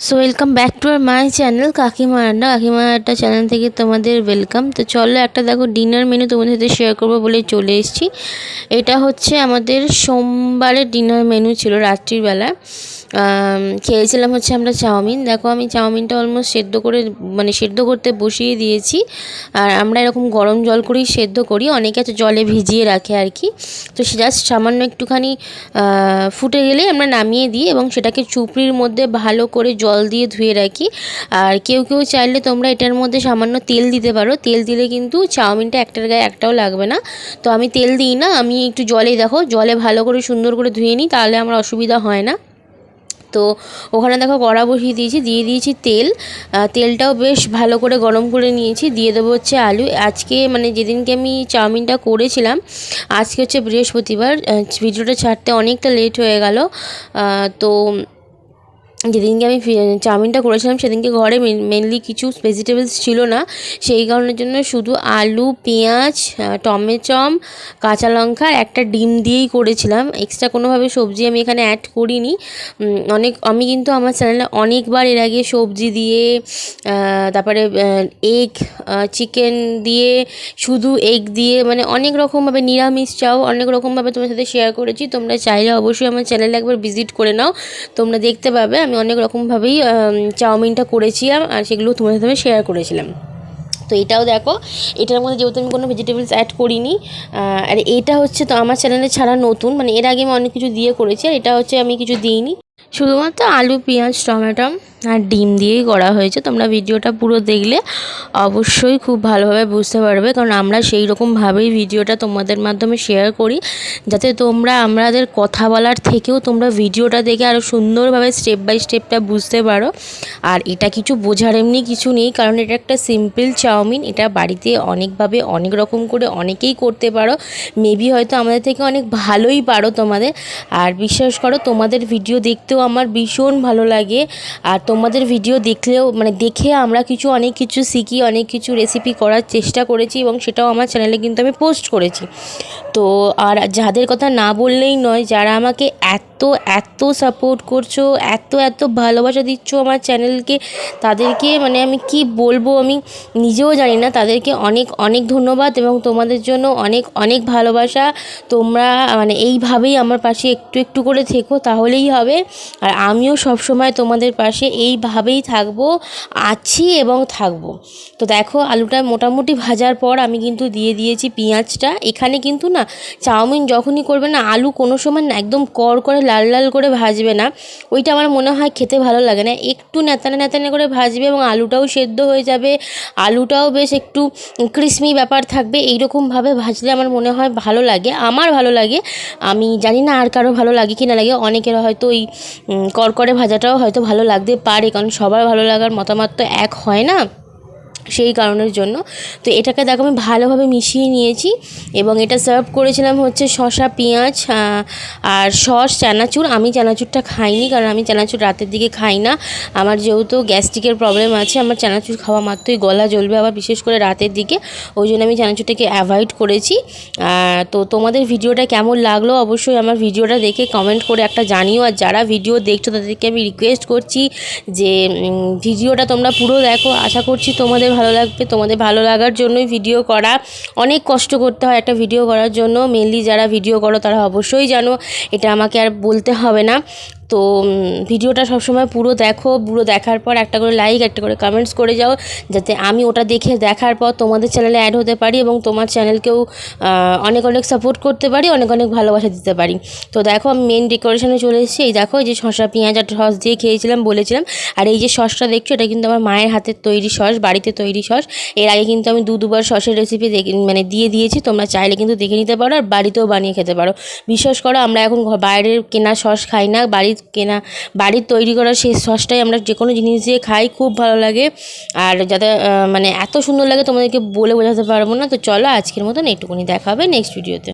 So welcome back to our my channel Kakima Adda Kakima আড্ডা channel থেকে তোমাদের welcome তো চলো একটা দেখো ডিনার মেনু তোমাদের সাথে শেয়ার করব বলে চলে এসেছি। এটা হচ্ছে আমাদের সোমবারের ডিনার মেনু ছিল রাত্রিবেলা খেয়েছিলাম হচ্ছে আমরা চাউমিন। দেখো আমি চাউমিনটা অলমোস্ট সেদ্ধ করে মানে সেদ্ধ করতে বসিয়ে দিয়েছি। আর আমরা এরকম গরম জল করেই সেদ্ধ করি। অনেকে আছে জলে ভিজিয়ে রাখে আর কি। তো সে জাস্ট সামান্য একটুখানি ফুটে গেলেই আমরা নামিয়ে দিই এবং সেটাকে চুপড়ির মধ্যে ভালো করে জল দিয়ে ধুয়ে রাখি। আর কেউ কেউ চাইলে তোমরা এটার মধ্যে সামান্য তেল দিতে পারো। তেল দিলে কিন্তু চাউমিনটা একটার গায়ে একটাও লাগবে না। তো আমি তেল দিই না, আমি একটু জলেই দেখো, জলে ভালো করে সুন্দর করে ধুয়ে নিই, তাহলে আমার অসুবিধা হয় না। তো ওখানে দেখো কড়া বসিয়ে দিয়েছি, দিয়ে দিয়েছি তেল। তেলটাও বেশ ভালো করে গরম করে নিয়েছি। দিয়ে দেবো হচ্ছে আলু। আজকে মানে যেদিনকে আমি চাউমিনটা করেছিলাম, আজকে হচ্ছে বৃহস্পতিবার। ভিডিওটা ছাড়তে অনেকটা লেট হয়ে গেল। তো যেদিনকে আমি চাউমিনটা করেছিলাম, সেদিনকে ঘরে মেনলি কিছু ভেজিটেবলস ছিল না। সেই কারণের জন্য শুধু আলু, পেঁয়াজ টমেচম কাঁচা লঙ্কা একটা ডিম দিয়েই করেছিলাম। এক্সট্রা কোনোভাবে সবজি আমি এখানে অ্যাড করিনি। অনেক আমি কিন্তু আমার চ্যানেলে অনেকবার এর আগে সবজি দিয়ে তারপরে এগ চিকেন দিয়ে, শুধু এগ দিয়ে মানে অনেক রকমভাবে নিরামিষ চাও, অনেক রকমভাবে তোমার সাথে শেয়ার করেছি। তোমরা চাইলে অবশ্যই আমার চ্যানেলে একবার ভিজিট করে নাও। তোমরা দেখতে পাবে, আমি অনেক রকমভাবেই চাউমিনটা করেছিলাম আর সেগুলো তোমাদের সাথে শেয়ার করেছিলাম। তো এটাও দেখো, এটার মধ্যে যেহেতু আমি কোনো ভেজিটেবলস অ্যাড করিনি আর এটা হচ্ছে তো আমার চ্যানেলে ছাড়া নতুন মানে এর আগে আমি অনেক কিছু দিয়ে করেছি, আর এটা হচ্ছে আমি কিছু দিইনি। শুধুমাত্র আলু, পেঁয়াজ, টমেটো আর ডিম দিয়েই করা হয়েছে। তোমরা ভিডিওটা পুরো দেখলে অবশ্যই খুব ভালোভাবে বুঝতে পারবে। কারণ আমরা সেই রকমভাবেই ভিডিওটা তোমাদের মাধ্যমে শেয়ার করি। যাতে তোমরা আমাদের কথা বলার থেকেও তোমরা ভিডিওটা দেখে আরও সুন্দরভাবে স্টেপ বাই স্টেপটা বুঝতে পারো। আর এটা কিছু বোঝার এমনি কিছু নেই, কারণ এটা একটা সিম্পল চাউমিন। এটা বাড়িতে অনেকভাবে অনেক রকম করে অনেকেই করতে পারো। মেবি হয়তো আমাদের থেকে অনেক ভালোই পারো তোমাদের। আর বিশ্বাস করো, তোমাদের ভিডিও দেখতেও আমার ভীষণ ভালো লাগে। আর তোমাদের ভিডিও দেখলেও মানে দেখে আমরা কিছু, অনেক কিছু শিখি, অনেক কিছু রেসিপি করার চেষ্টা করেছি এবং সেটাও আমার চ্যানেলে কিন্তু আমি পোস্ট করেছি। তো আর যাদের কথা না বললেই নয়, যারা আমাকে এত এত সাপোর্ট করছ, এত এত ভালোবাসা দিচ্ছ আমার চ্যানেলকে তাদেরকে মানে আমি কি বলব, আমি নিজেও জানি না। তাদেরকে অনেক অনেক ধন্যবাদ এবং তোমাদের জন্য অনেক অনেক ভালোবাসা। তোমরা মানে এইভাবেই আমার পাশে একটু একটু করে থেকো, তাহলেই হবে। আর আমিও সব সময় তোমাদের পাশে এইভাবেই থাকব, আছি এবং থাকব। তো দেখো, আলুটা মোটামুটি ভাজার পর আমি কিন্তু দিয়ে দিয়েছি পেঁয়াজটা। এখানে কিন্তু না, চাউমিন যখনই করবে না, আলু কোনো সময় না একদম কর করে লাল লাল করে ভাজবে না। ওইটা আমার মনে হয় খেতে ভালো লাগে না। একটু ন্যাতানে ন্যাতানে করে ভাজবে এবং আলুটাও সেদ্ধ হয়ে যাবে। আলুটাও বেশ একটু ক্রিসমি ব্যাপার থাকবে। এইরকমভাবে ভাজলে আমার মনে হয় ভালো লাগে। আমার ভালো লাগে। আমি জানি না আর কারও ভালো লাগে কি না লাগে। অনেকের হয়তো ওই করকরে ভাজাটাও হয়তো ভালো লাগতে পারে। কারণ সবার ভালো লাগার মতামত তো এক হয় না। সেই কারণের জন্য। তো এটাকে দেখো আমি ভালোভাবে মিশিয়ে নিয়েছি এবং এটা সার্ভ করেছিলাম হচ্ছে শসা, পেঁয়াজ আর সস, চানাচুর। আমি চানাচুরটা খাইনি কারণ আমি চানাচুর রাতের দিকে খাই না। আমার যেহেতু গ্যাস্ট্রিকের প্রবলেম আছে, আমার চানাচুর খাওয়া মাত্রই গলা জ্বলবে আবার বিশেষ করে রাতের দিকে। ওই জন্য আমি চানাচুরটাকে অ্যাভয়েড করেছি। তো তোমাদের ভিডিওটা কেমন লাগল অবশ্যই আমার ভিডিওটা দেখে কমেন্ট করে একটা জানিও। আর যারা ভিডিও দেখছ তাদেরকে আমি রিকোয়েস্ট করছি যে ভিডিওটা তোমরা পুরো দেখো। আশা করছি তোমাদের ভালো লাগবে, তোমাদের ভালো লাগার জন্যই ভিডিও করা। অনেক কষ্ট করতে হয় একটা ভিডিও করার জন্য। মেনলি যারা ভিডিও করো তারা অবশ্যই জানো, এটা আমাকে আর বলতে হবে না। তো ভিডিওটা সবসময় পুরো দেখো, পুরো দেখার পর একটা করে লাইক একটা করে কমেন্টস করে যাও, যাতে আমি ওটা দেখে দেখার পর তোমাদের চ্যানেলে অ্যাড হতে পারি এবং তোমার চ্যানেলকেও অনেক অনেক সাপোর্ট করতে পারি, অনেক অনেক ভালোবাসা দিতে পারি। তো দেখো, আমি মেন ডেকোরেশনে চলে এসেছি। এই দেখো, এই যে শসা, পেঁয়াজ আর সস দিয়ে খেয়েছিলাম, বলেছিলাম। আর এই যে সসটা দেখছ, এটা কিন্তু আমার মায়ের হাতের তৈরি সস, বাড়িতে তৈরি সস। এর আগে কিন্তু আমি দু দুবার সসের রেসিপি মানে দিয়ে দিয়েছি, তোমরা চাইলে কিন্তু দেখে নিতে পারো আর বাড়িতেও বানিয়ে খেতে পারো। বিশ্বাস করো, আমরা এখন বাইরের কেনা সস খাই না, বাড়ির কেনা, বাড়ির তৈরি করা সেই সসটাই আমরা যে কোনো জিনিস দিয়ে খাই, খুব ভালো লাগে। আর যাতে মানে এত সুন্দর লাগে তোমাদেরকে বলে বোঝাতে পারব না। তো চলো আজকের মতন এইটুকুনি দেখাবে নেক্সট ভিডিওতে